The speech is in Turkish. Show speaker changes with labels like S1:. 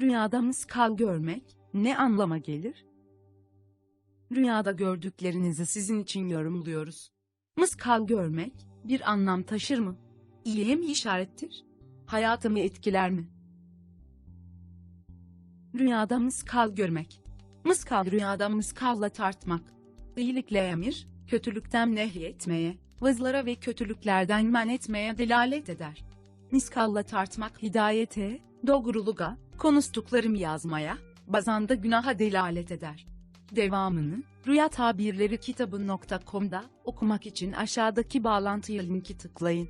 S1: Rüyada mıskal görmek ne anlama gelir? Rüyada gördüklerinizi sizin için yorumluyoruz. Mıskal görmek bir anlam taşır mı? İyiye mi işarettir? Hayatımı etkiler mi? Rüyada mıskal görmek. Mıskal rüyada mıskalla tartmak. İyilikle emir, kötülükten nehyetmeye, vızlara ve kötülüklerden men etmeye delalet eder. Miskalla tartmak hidayete, doğruluğa, konuştuklarımı yazmaya, bazen de günaha delalet eder. Devamını, Rüya Tabirleri kitabı.com'da okumak için aşağıdaki bağlantıya linki tıklayın.